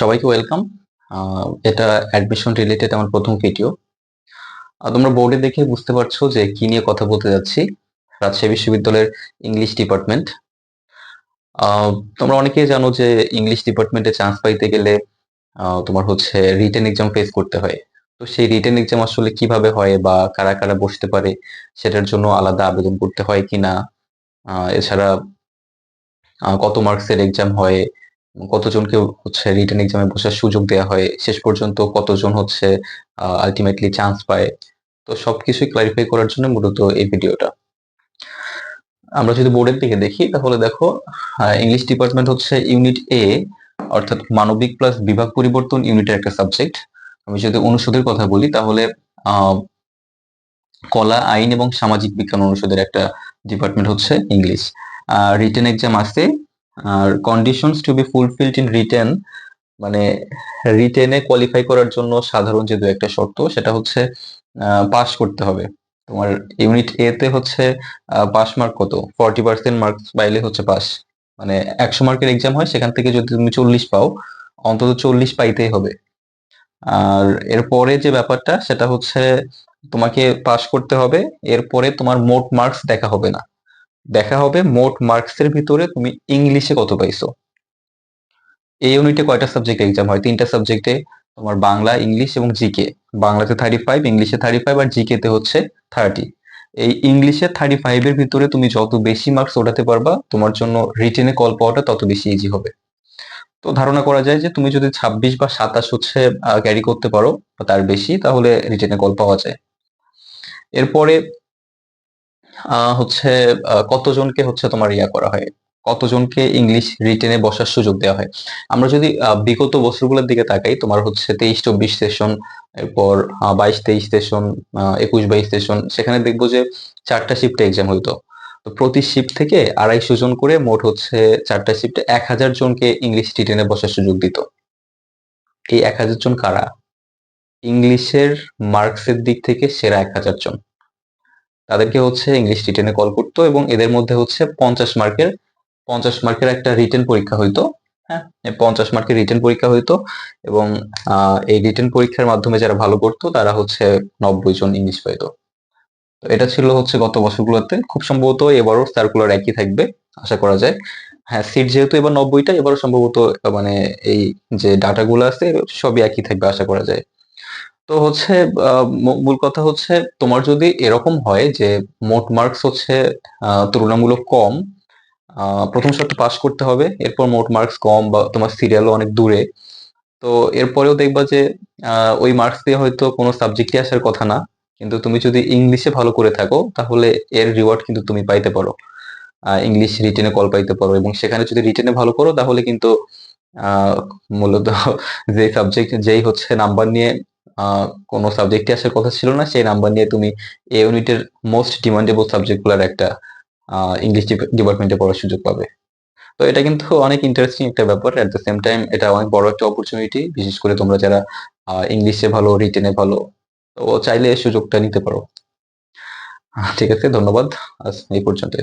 সবাইকে ওয়েলকাম এটা admission related আমার প্রথম ভিডিও তোমরা বোর্ডে দেখে বুঝতে পারছ যে কি নিয়ে কথা বলতে যাচ্ছি। রাজশাহী বিশ্ববিদ্যালয়ের ইংলিশ ডিপার্টমেন্ট তোমরা অনেকেই জানো যে ইংলিশ ডিপার্টমেন্টে চান্স পাইতে গেলে তোমার হচ্ছে রিটেন এক্সাম ফেস করতে হয়। তো সেই রিটেন এক্সাম আসলে কীভাবে হয় বা কারা কারা বসতে পারে, সেটার জন্য আলাদা আবেদন করতে হয় কিনা। এছাড়া কত মার্কসের এক্সাম হয় কতজনকে হচ্ছে রিটেন এক্সামে বসার সুযোগ দেওয়া হয়, শেষ পর্যন্ত কতজন হচ্ছে আলটিমেটলি চান্স পায়? তো সবকিছুই ক্লারিফাই করার জন্য মূলত এই ভিডিওটা আমরা যদি বোর্ডের দিকে দেখি, তাহলে দেখো ইংলিশ ডিপার্টমেন্ট হচ্ছে ইউনিট এ অর্থাৎ মানবিক প্লাস বিভাগ পরিবর্তন ইউনিটের একটা সাবজেক্ট আমি যদি অনুষদের কথা বলি, তাহলে কলা, আইন এবং সামাজিক বিজ্ঞান অনুষদের একটা ডিপার্টমেন্ট হচ্ছে ইংলিশ রিটেন এক্সাম আছে আর conditions to be fulfilled in written মানে রিটেনে কোয়ালিফাই করার জন্য সাধারণ যে দু একটা শর্ত, সেটা হচ্ছে পাস করতে হবে। তোমার ইউনিট এ তে হচ্ছে পাস মার্ক কত? ফর্টি পার্সেন্ট মার্কস পাইলে হচ্ছে পাস মানে একশো মার্কের এক্সাম হয়, সেখান থেকে যদি তুমি চল্লিশ পাও, অন্তত চল্লিশ পাইতেই হবে। আর এরপরে যে ব্যাপারটা, সেটা হচ্ছে তোমাকে পাস করতে হবে, এরপরে তোমার মোট মার্কস দেখা হবে না। দেখা হবে মোট মার্কসের ভিতরে তুমি ইংলিশে কত পাইছো? এই ইউনিটে কয়টা সাবজেক্ট এক্সাম হয়? তিনটা সাবজেক্টে তোমার বাংলা ইংলিশ এবং জিকে বাংলাতে থার্টি ফাইভ ইংলিশে থার্টি ফাইভ আর জিকে তে হচ্ছে থার্টি এই ইংলিশে থার্টি ফাইভ এর ভিতরে তুমি যত বেশি মার্কস ওঠাতে পারবা, তোমার জন্য রিটেনে কল পাওয়াটা তত বেশি ইজি হবে। তো ধারণা করা যায় যে তুমি যদি ছাব্বিশ বা সাতাশ হচ্ছে ক্যারি করতে পারো বা তার বেশি, তাহলে রিটেনে কল পাওয়া যায়। এরপরে হচ্ছে কতজনকে হচ্ছে তোমার ইয়া করা হয়? কতজনকে ইংলিশ রিটেনে বসার সুযোগ দেওয়া হয়? আমরা যদি বিগত বছরগুলোর দিকে তাকাই, তোমার হচ্ছে তেইশ চব্বিশ সেশন এরপর বাইশ তেইশ সেশন একুশ বাইশ সেশন সেখানে দেখব যে চারটা শিফটে এক্সাম হইতো। তো প্রতি শিফট থেকে আড়াইশো জন করে মোট হচ্ছে চারটা শিফটে এক হাজার জনকে ইংলিশ রিটেনে বসার সুযোগ দিত। এই এক হাজার জন কারা? ইংলিশের মার্কসের দিক থেকে সেরা এক হাজার জন। তাদেরকে হচ্ছে ইংলিশ রিটেনে কল করতো এবং এদের মধ্যে হচ্ছে পঞ্চাশ মার্কের পঞ্চাশ মার্কের একটা রিটেন পরীক্ষা হইতো হ্যাঁ? পঞ্চাশ মার্কের রিটেন পরীক্ষা হইতো এবং এই রিটেন পরীক্ষার মাধ্যমে যারা ভালো করতো তারা হচ্ছে নব্বই জন ইংলিশ পাইতো। তো এটা ছিল হচ্ছে গত বছরগুলোতে। খুব সম্ভবত এবারও সার্কুলার একই থাকবে, আশা করা যায়। হ্যাঁ সিট যেহেতু এবার নব্বইটা, এবারও সম্ভবত মানে এই যে ডাটাগুলো আছে, সবই একই থাকবে, আশা করা যায়। তো হচ্ছে মূল কথা হচ্ছে তোমার যদি এরকম হয় যে মোট মার্কস হচ্ছে তুলনামূলক কম প্রথম শর্ত পাস করতে হবে, এরপর মোট মার্কস কম বা তোমার সিরিয়ালও অনেক দূরে, তো এরপরেও দেখবা যে ওই মার্কস দিয়ে হয়তো কোনো সাবজেক্টে আসার কথা না, কিন্তু তুমি যদি ইংলিশে ভালো করে থাকো, তাহলে এর রিওয়ার্ড কিন্তু তুমি পাইতে পারো ইংলিশ রিটেনে কল পাইতে পারো এবং সেখানে যদি রিটেনে ভালো করো, তাহলে কিন্তু মূলত যে সাবজেক্ট যেই হচ্ছে নাম্বার নিয়ে কোনো সাবজেক্টে আসার কথা ছিল না, সেই নাম্বার নিয়ে তুমি এ ইউনিটের মোস্ট ডিমান্ডেবল সাবজেক্টগুলোর একটা ইংলিশ ডিপার্টমেন্টে পড়ার সুযোগ পাবে। তো এটা কিন্তু অনেক ইন্টারেস্টিং একটা ব্যাপার। অ্যাট দ্য সেম টাইম এটা অনেক বড় একটা অপরচুনিটি বিশেষ করে তোমরা যারা ইংলিশে ভালো রিটেনে ভালো, তো চাইলে সুযোগটা নিতে পারো। ঠিক আছে, ধন্যবাদ। আজ এই পর্যন্ত